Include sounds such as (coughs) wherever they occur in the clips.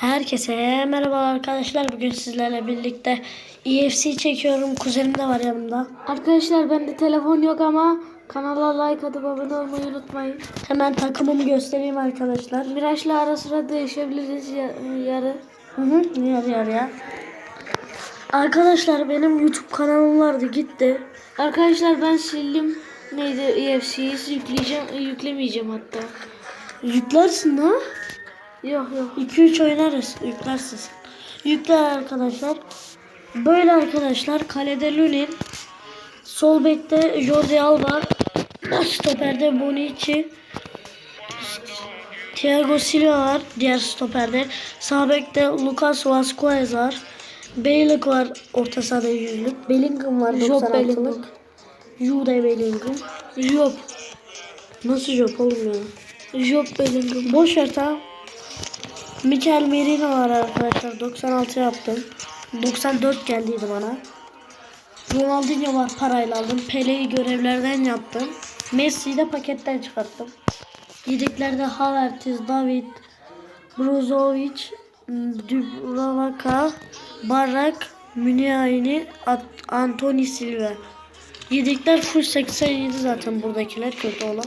Herkese merhaba arkadaşlar. Bugün sizlerle birlikte EFC çekiyorum. Kuzenim de var yanımda. Arkadaşlar bende telefon yok ama kanala like atıp abone olmayı unutmayın. Hemen takımımı göstereyim arkadaşlar. Miraç'la ara sıra değişebiliriz ya- yarı. Hı hı. Yarı yarıya. Arkadaşlar benim YouTube kanalım vardı gitti. Arkadaşlar ben sildim neydi EFC'yi yükleyeceğim yüklemeyeceğim hatta. Yüklersin ha? Yok yok. 2-3 oynarız. Yüklersin. Yükler arkadaşlar. Böyle arkadaşlar. Kalede Lunin. Sol bekte Jordi Alba. Stoperde Bonucci. Thiago Silva var. Diğer stoperde. Sağ bekte Lucas Vazquez var. Beylik var. Orta sahada yüzlük. Bellingham var. Job 96'lık. Bellingham. Jude Bellingham. Job. Nasıl job oğlum ya? Job Bellingham. Boş ver tamam. Mikel Merino var arkadaşlar. 96 yaptım. 94 geldiydi bana. Ronaldinho var parayla aldım. Pele'yi görevlerden yaptım. Messi'yi de paketten çıkarttım. Yedeklerde Havertz, David, Brozovic, Dubravka, Barak, Muniaini, At- Anthony Silva. Yedekler full 87 zaten buradakiler kötü olan.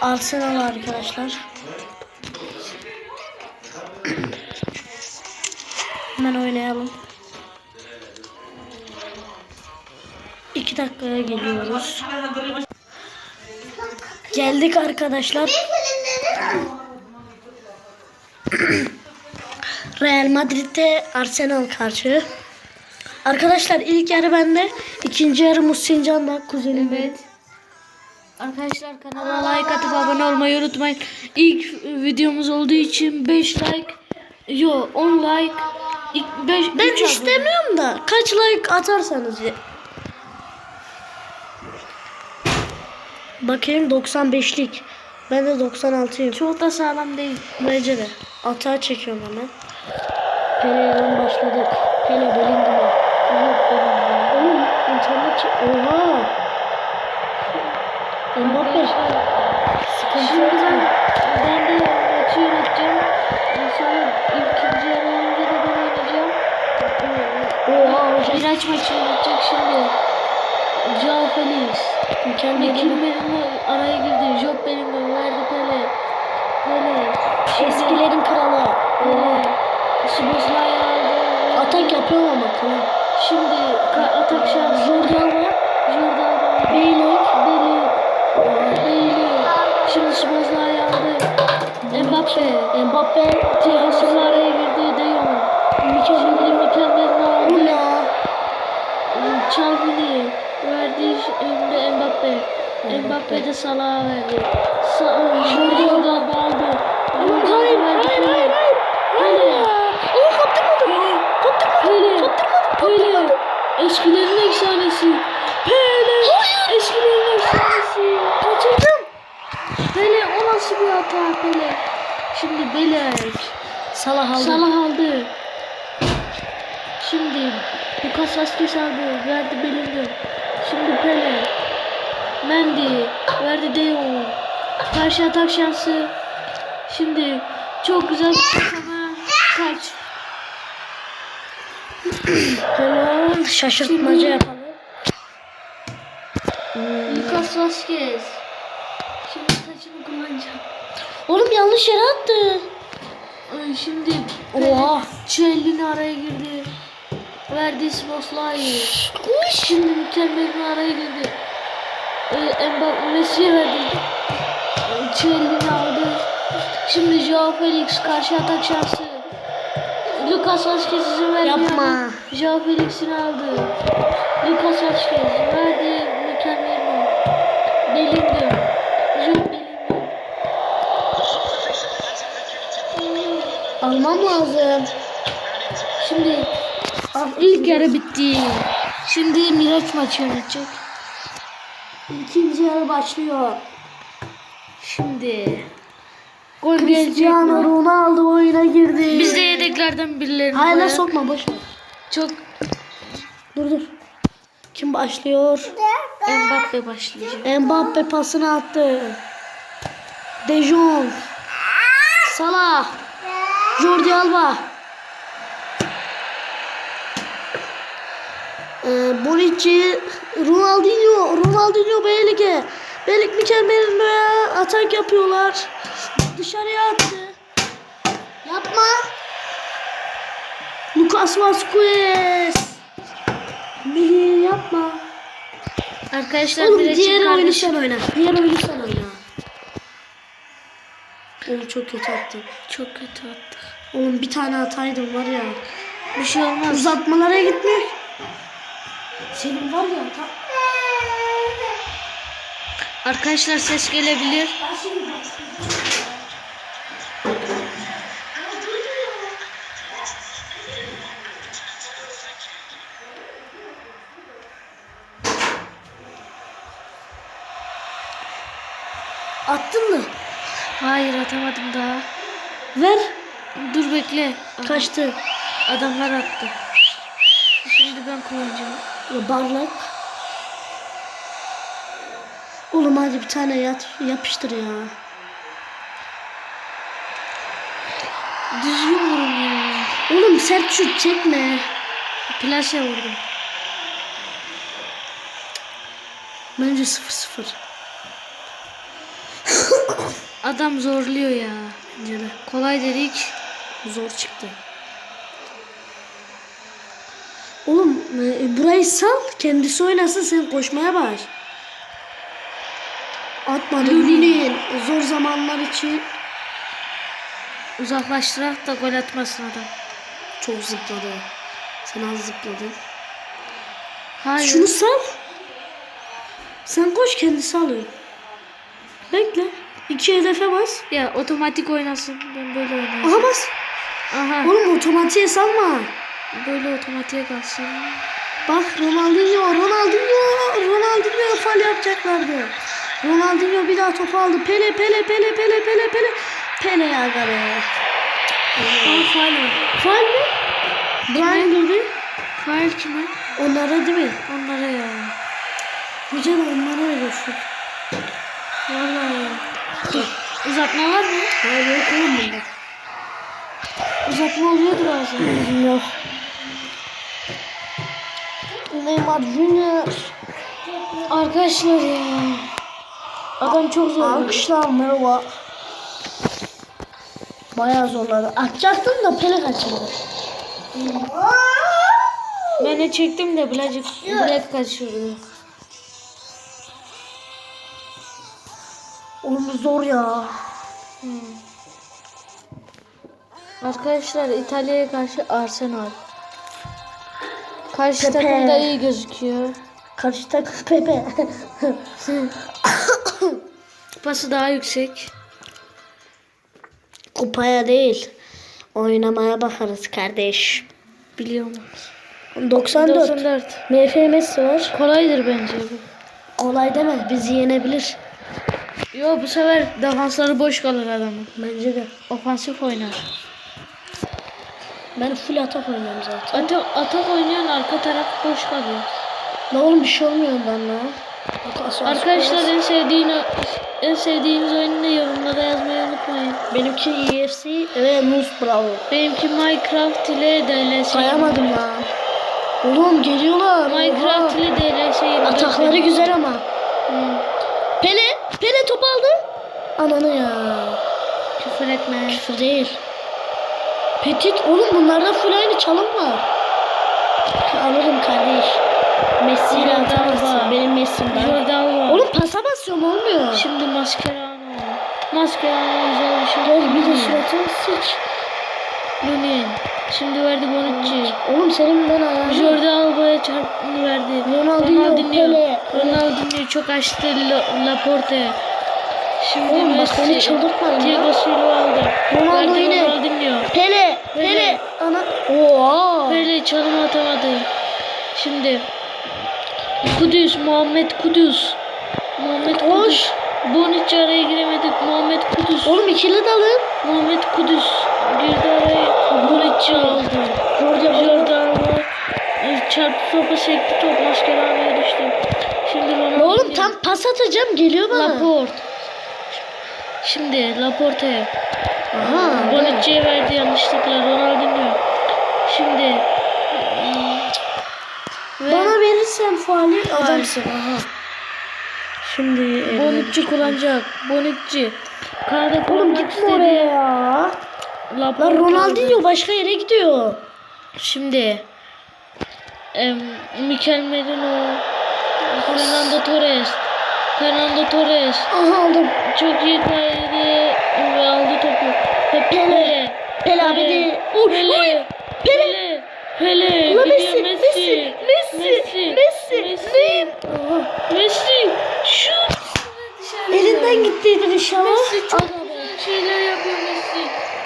Arsenal arkadaşlar. Hemen oynayalım. İki dakikaya geliyoruz. Geldik arkadaşlar. Real Madrid'de Arsenal karşı. Arkadaşlar ilk yarı bende, ikinci yarı Muhsin Can'da kuzenim. Evet. Arkadaşlar kanala like atıp abone olmayı unutmayın. İlk videomuz olduğu için 5 like yo 10 like ilk 5 Ben istemiyorum da kaç like atarsanız ya. Bakayım 95'lik. Ben de 96'yım. Çok da sağlam değil. Bence de. Atağa çekiyorum hemen. Pele'den başladık. Pele Bellingham. Oğlum internet Oha. Mbappe. Sıkıntı Şimdi ben, ben de maçı yöneteceğim. Sonra ikinci yarı olunca da ben oynayacağım. Oha hocam. Miraç maçı yönetecek şimdi. Joao Felix. Mükemmel. Kim Bellingham araya girdi. Job Bellingham verdi Pele. Pele. Şimdi Eskilerin kralı. Pele. Szoboszlai aldı. Atak yapıyor ama kral. Şimdi atak şansı. Jordi Alba. Jordan Beylik. Mbappe. Mbappe. Thiago Silva araya girdi. De Jong. Mükemmel. Mükemmel aldı. Ula. Çalvini verdi önünde Mbappe. Mbappe de Salah'a verdi. Sa Jordi Alba aldı. Hayır, hayır. Hayır Pele. ya. Aa kaptırmadım. Kaptırmadım. Pele. Pele. Eskilerin efsanesi. Pele. Eskilerin efsanesi. Kaçırdım. Pele o nasıl bir hata Pele. Şimdi Belek. Salah aldı. Salah aldı. Şimdi Lucas Vazquez aldı. Verdi Bellingham. Şimdi Pele. Mendy. Verdi De Jong. Karşı atak şansı. Şimdi çok güzel ama kaç. (clears throat) Hemen şaşırtmaca yapalım. Lucas Vazquez. Şimdi saçını kullanacağım. Oğlum yanlış yere attı. Ay, Şimdi Oha. Çellini araya girdi. Verdi Szoboszlai. Şimdi mükemmelin araya girdi. Ee, Mbappe Messi'ye verdi. Ee, Çellini aldı. Şimdi Joao Felix karşı atak şansı. Lucas Vazquez izin vermiyor. Yapma. Joao Felix'ini aldı. Lucas Vazquez verdi mükemmelin. Bellingham. Joao Bellingham. Almam lazım. Şimdi ilk yarı bitti. Şimdi Miraç maçı yönetecek. İkinci yarı başlıyor. Şimdi gol gelecek Cristiano? Ronaldo oyuna girdi. Biz de yedeklerden birilerini koyalım. sokma boş ver. Çok Dur dur. Kim başlıyor? Mbappe başlayacak. Mbappe pasını attı. De Jong. Salah. Jordi Alba. Ee, Bonucci, Ronaldinho, Ronaldinho Beylik'e. Beylik mükemmel atak yapıyorlar. Dışarıya attı. Yapma. Lucas Vazquez. Melih yapma. Arkadaşlar Oğlum diğer çıkardı. oyunu sen oyna. Diğer oyunu sen oyna. Oğlum çok kötü attın. Çok kötü attık. Oğlum bir tane ataydım var ya. Bir şey olmaz. Uzatmalara gitmek. Senin var ya ta... Arkadaşlar ses gelebilir. Attın mı? Hayır atamadım daha. Ver. Dur bekle. Kaçtı. Adamlar attı. Şimdi ben kullanacağım. Ya barlak. Oğlum hadi bir tane yat, yapıştır ya. Düzgün vurun ya. Oğlum sert şut çekme. Plase vurdum. Bence 0-0. Adam zorluyor ya. Bence de. Kolay dedik. Zor çıktı. Oğlum e, burayı sal. Kendisi oynasın sen koşmaya baş. Atma. Zor zamanlar için Uzaklaştırak da gol atmasın adam. çok zıpladı. Sen az zıpladın. Hayır. Şunu sal. Sen koş kendisi alıyor. Bekle. İki hedefe bas. Ya otomatik oynasın. Ben böyle oynayayım. Aha bas. Aha. Oğlum otomatiğe salma. Böyle otomatiğe kalsın. Bak Ronaldinho, Ronaldinho, Ronaldinho fal yapacaklardı. Ronaldinho bir daha topu aldı. Pele, Pele, Pele, Pele, Pele, Pele. Pele ya be. Aa faal var. Fal mi? Brian girdi. Faal kime? Onlara değil mi? Onlara ya. Hoca da onlara veriyorsun. Vallahi ya. Uzatma var mı? Hayır yok oğlum bunda. Uzatma oluyordu bazen. Yok. Neymar Junior. Arkadaşlar ya. Adam çok zor. Alkışlar merhaba. Bayağı zorladı. Atacaktım da Pele kaçırdı. Ben de çektim de birazcık bilek kaçırdı. Oğlum zor ya. Arkadaşlar İtalya'ya karşı Arsenal. Karşı Pepe. takım da iyi gözüküyor. Karşı takım Pepe. (coughs) Pası daha yüksek. Kupaya değil. Oynamaya bakarız kardeş. Biliyorum. 94. 94. MFM'si var. Kolaydır bence bu. Kolay deme. Bizi yenebilir. Yo bu sefer defansları boş kalır adamın. Bence de. Ofansif oynar. Ben full atak oynuyorum zaten. Atak, atak oynayan arka taraf boş kalıyor. Ne oğlum bir şey olmuyor bana. Arkadaşlar en sevdiğin en sevdiğiniz oyunu da yorumlara yazmayı unutmayın. Benimki EFC ve Nus Bravo. Benimki Minecraft ile DLS. Sayamadım lan. Oğlum geliyorlar. Minecraft ile DLS. Atakları güzel ama. Top aldı. Ananı ya. küfür etme. Küfür değil. Petit. Oğlum bunlarda full aynı çalım var. Alırım kardeş. Messi ile atamazsın. Benim Messi'm var. Jordan var. Oğlum pasa basıyorum olmuyor. Şimdi Mascherano. Mascherano güzel bir şey. Gel bir de suratını sıç. Lunin. Şimdi verdi Bonucci. Oğlum senin ben ayağını. Jordan Alba'ya çarpını verdi. Ronaldinho, Pele. Ronaldinho çok açtı La- Laporte. Şimdi Oğlum bak beni çıldırtma. Thiago Silva aldı. Ronaldo yine. Ronaldinho. Pele. Pele. Pele. Ana. Oha. Pele çalım atamadı. Şimdi Kudüs, Muhammed Kudüs. Muhammed. Kudüs. Bonucci araya giremedik. Muhammed Kudüs. Oğlum ikili dalın. Muhammed Kudüs girdi araya. Bonucci aldı. Jordan var. E, Çarptı topu sekti top Mascherano'ya düştü. Şimdi Ronaldo. Oğlum tam pas atacağım geliyor bana. Laporte. Şimdi Laporte. Aha. Bonucci'ye verdi yanlışlıkla Ronaldinho. Şimdi ve Bana verirsen faali adamsın. Aha. Şimdi Bonucci kullanacak. Bonucci. Kanada Oğlum gitme istedi. oraya ya. Laporte Lan. Ronaldinho başka yere gidiyor. Şimdi em, Mikel Merino, Fernando Torres, Fernando Torres Aha aldım. çok iyi kaydı ve aldı topu. Ve Pele, Pele abi de. Uy, Pele. Pele, Pele, gidiyor Messi, Messi, Messi, Messi, Messi. Messi, şut. Elinden gittiydi inşallah. Messi çok şeyler yapıyor Messi.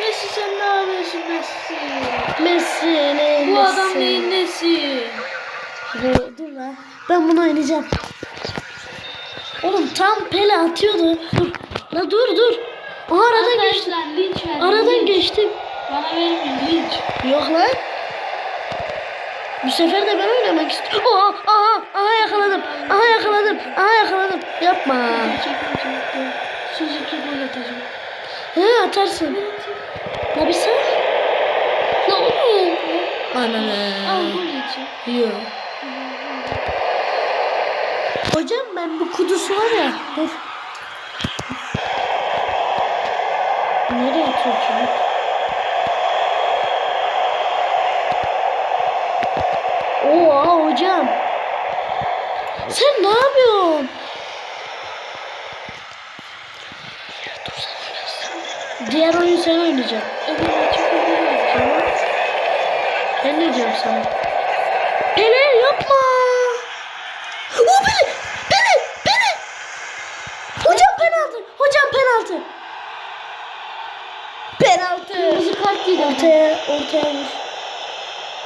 Messi sen ne yapıyorsun Messi? Messi ne Bu adam neyin nesi? Dur, dur lan. Ben bunu oynayacağım. Oğlum tam Pele atıyordu. Dur. La dur dur. Aha aradan geçtim. Linç verdim. Aradan linç. geçtim. Bana vermeyin linç. Yok lan. Bu sefer de ben oynamak istiyorum. Aha, aha, aha yakaladım. Aha yakaladım. Aha yakaladım. Yapma. Suzuki gol atacağım. He atarsın. La bir sen. Oğlum. Al Ananı. gol için. Yok. Hocam ben bu kudusu var ya. Dur. Nereye atıyor çocuk? Oha hocam. Sen ne yapıyorsun? Diğer oyun sen oynayacaksın. Evet. Ben ne diyorum sana? Pele yapma. O Pele. Pele. Pele. Hocam penaltı. Hocam penaltı. Penaltı. Kırmızı kart yedi. Vur.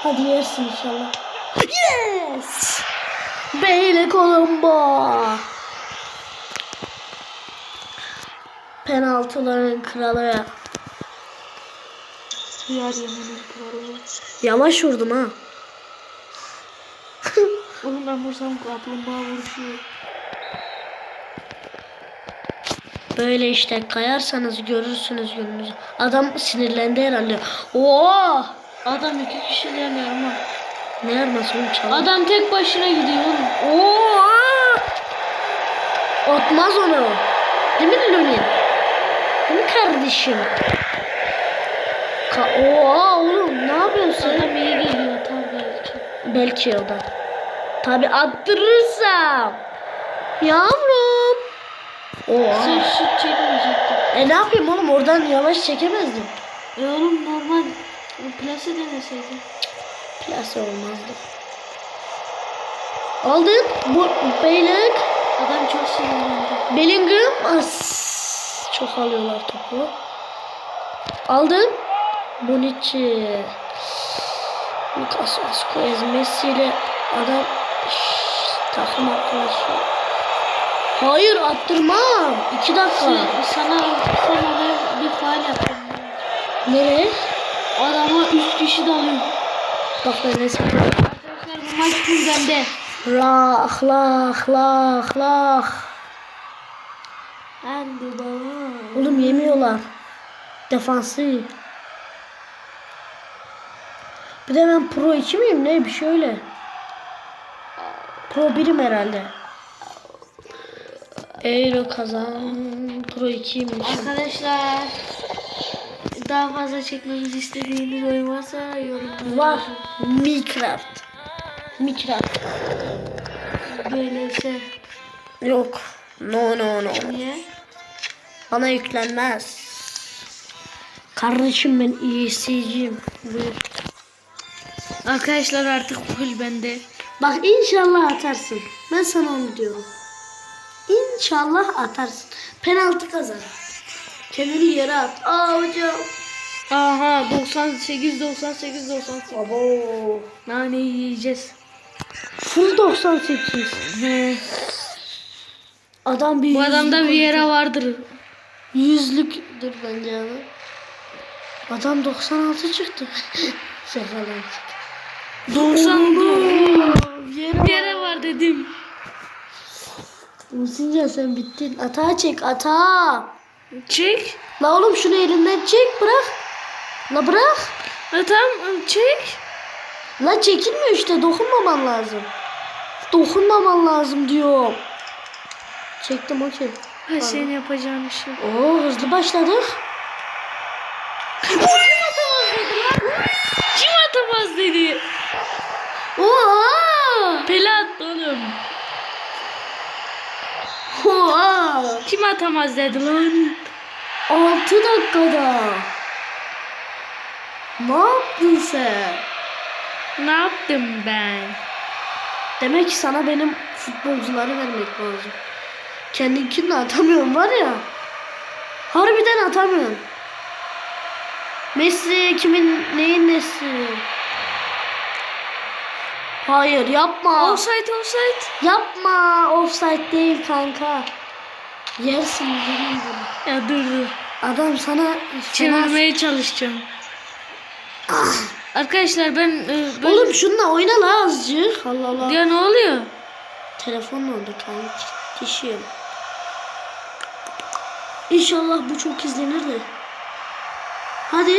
Hadi yersin inşallah. Yes. Beyle Colombo. Penaltıların kralı. Hıyar yemenin kralı. Yavaş vurdum ha. Oğlum ben vursam kaplumbağa vuruşuyor. Böyle işte kayarsanız görürsünüz gününüzü. Adam sinirlendi herhalde. Oo! Adam iki kişi demiyor ama. Ne yarması oğlum çalın. Adam tek başına gidiyor oğlum. Oo! Atmaz onu. Değil mi Lunin? Değil mi kardeşim? Ka Oha oğlum ne yapıyorsun? Adam iyi geliyor atar belki. Belki o da. Tabi attırırsam. Yavrum. Oha. Sen şut çekmeyecektin. E ne yapayım oğlum oradan yavaş çekemezdim. E oğlum normal plase deneseydin. Plase olmazdı. Aldın. Bu Beylik. Adam çok sinirlendi. Bellingham. As. Çok alıyorlar topu. Aldın. Bonucci. Lucas Vazquez. Messi ile adam Şşş, takım arkadaşı. Hayır attırmam. İki dakika. Sana, sana ben bir faal yaptım. Nereye? Adama üç kişi dalıyor. Bak ben resmen. Arkadaşlar bu maç full bende. Lah lah lah lah. Hadi baba. Oğlum yemiyorlar. Defansı. Bir de ben Pro 2 miyim ne bir şöyle. Pro 1'im herhalde. Euro kazan. Pro 2'ymiş. Arkadaşlar daha fazla çekmemizi istediğiniz oyun varsa yorumlara Var. Minecraft. Minecraft. Böyleyse Yok. No no no. niye? Bana yüklenmez. Kardeşim ben iyisiyim. Buyur. Arkadaşlar artık full bende. Bak inşallah atarsın. Ben sana onu diyorum. İnşallah atarsın. Penaltı kazan. Kendini yere at. Aa hocam. Aha 98 98 98. Abo. Naneyi yiyeceğiz. Full 98. He. Adam bir Bu adamda bir yere vardır. Yüzlüktür bence adam. Adam 96 çıktı. Şaka lan. 90 Yere bir yere var dedim. Musinca sen bittin. Atağa çek ata. Çek. La oğlum şunu elinden çek bırak. La bırak. Tamam çek. La çekilmiyor işte dokunmaman lazım. Dokunmaman lazım diyorum. Çektim okey. Ha, senin yapacağın şey. Oo hızlı başladık. Kim atamaz dedi. Oo! Pele attı oğlum. Kim atamaz dedi lan. 6 dakikada. Ne yaptın sen? Ne yaptım ben? Demek ki sana benim futbolcuları vermek lazım. Kendinkini atamıyorum var ya. Harbiden atamıyorum. Messi kimin neyin nesi? Hayır yapma. Offside offside. Yapma. Offside değil kanka. Yersin yemin ederim. Ya dur dur. Adam sana Çevirmeye çalışacağım. Arkadaşlar ben, e. Oğlum şununla oyna la azıcık. Allah Allah. Ya ne oluyor? Telefonla oldu kanka. Kişiyim. İnşallah bu çok izlenir de. Hadi.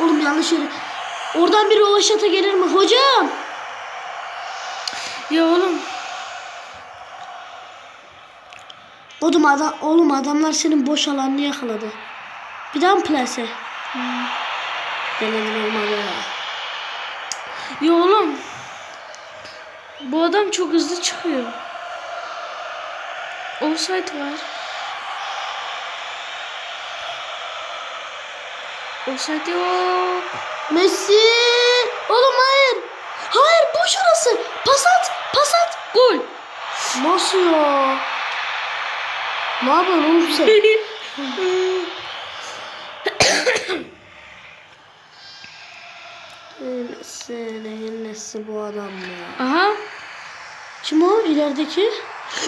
Oğlum yanlış yere. Oradan bir rovaşata gelir mi? Hocam. Ya oğlum. Oğlum, adam, oğlum adamlar senin boş alanını yakaladı. Bir daha mı plase? Denedin olmadı ya. Ya oğlum. Bu adam çok hızlı çıkıyor. Offside var. Offside yok. Messi. Oğlum hayır. Hayır boş orası. Pas at. Pas at. Gol. Nasıl ya? Ne yapıyorsun oğlum sen? (coughs) Neyin nesi bu adam ya? Aha. Kim o ilerideki?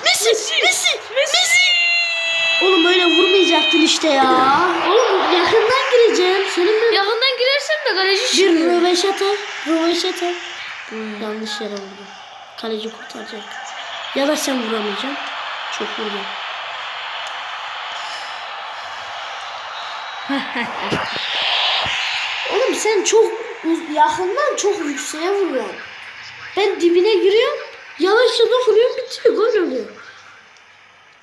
Messi, Messi, Messi, Oğlum öyle vurmayacaktın işte ya. Oğlum yakından gireceğim. Senin bir, Yakından girersem de kaleci bir çıkıyor. röveşata, röveşata. Yanlış yere vurdum. Kaleci kurtaracak. Ya da sen vuramayacaksın. Çok vurdum. Oğlum sen çok yakından çok yükseğe vuruyorsun. Ben dibine giriyorum. Yavaşça dokunuyorum bitiyor. Gol oluyor.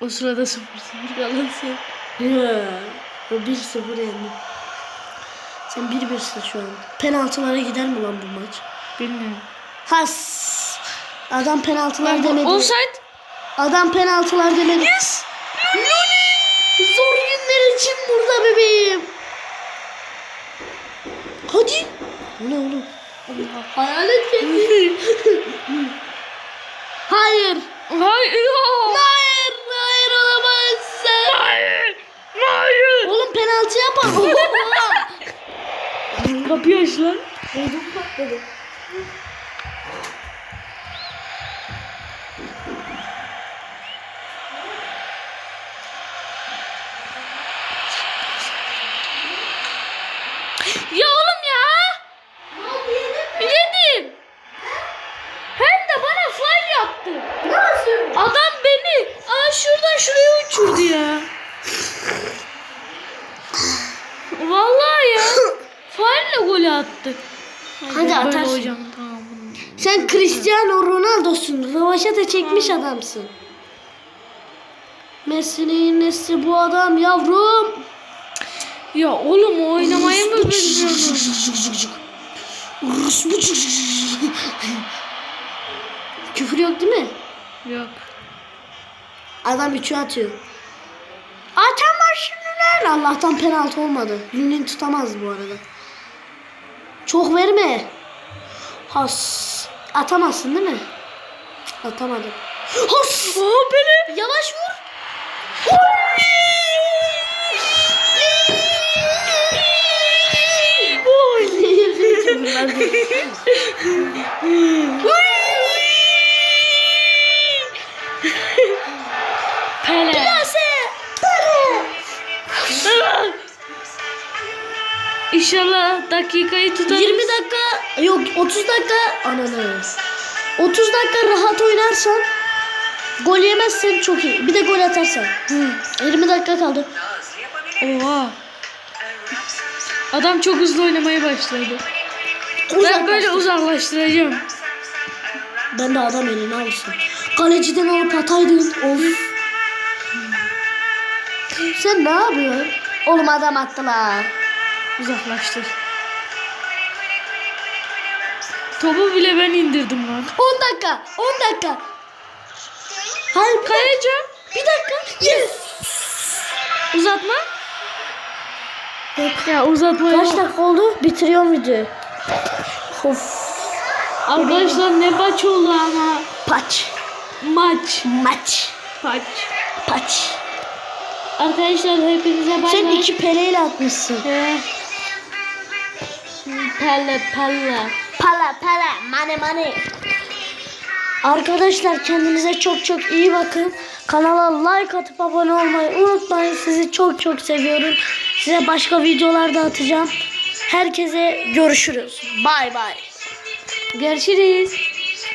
O sırada 0-0 kalırsa. Ya, o 1-0 yendi. Sen 1-1'sin şu an. Penaltılara gider mi lan bu maç? Bilmiyorum. Has. Adam penaltılar demedi. Offside. Adam penaltılar demedi. Yes. Burada bebeğim. Hadi. Bu ne oğlum? Hayalet geldi. Hayır. Hayır. Hayır. Hayır olamazsın. Hayır. Hayır. Oğlum penaltı yapar. (laughs) Kapıyı aç lan. Ödüm patladı. Ya oğlum ya. Yedim. Hem de bana faul yaptı. Nasıl? Adam beni aa şuradan şuraya uçurdu ya. Vallahi ya. Faulle gol attı. Hadi Ben böyle atarsın. hocam tamam. Sen Cristiano Rövaşata çekmiş adamsın. Messi'nin nesi bu adam yavrum. Ya oğlum oynamayı mı bilmiyorum? (laughs) Küfür yok değil mi? Yok. Adam üçü atıyor. Atamaz şimdi lan. Allah'tan penaltı olmadı. Lünün tutamaz bu arada. Çok verme. Has. Atamazsın değil mi? Atamadım. Has. Aa beni. Yavaş vur. Pele. İnşallah dakikayı tutarız. 20 dakika yok 30 dakika ananı. 30 dakika rahat oynarsan gol yemezsen çok iyi. Bir de gol atarsan. 20 dakika kaldı. Oha. Adam çok hızlı oynamaya başladı. Ben böyle uzaklaştıracağım. Ben de adam eline alsın. Kaleciden alıp ataydın. Of. Sen ne yapıyorsun? Oğlum adam attılar. Uzaklaştır. Topu bile ben indirdim lan. 10 dakika. 10 dakika. Hayır bir. Bir dakika. Yes. Uzatma. Ya uzatma Kaç dakika oldu? Bitiriyorum videoyu. Of. Arkadaşlar ne maç oldu ama. Paç. Maç. Maç. Maç. Paç. Arkadaşlar hepinize bay Sen bay. iki peleyle atmışsın. He. Pelle pelle. Pala pala mane mane. Arkadaşlar kendinize çok çok iyi bakın. Kanala like atıp abone olmayı unutmayın. Sizi çok çok seviyorum. Size başka videolarda atacağım. Herkese görüşürüz. Bay bay. Görüşürüz.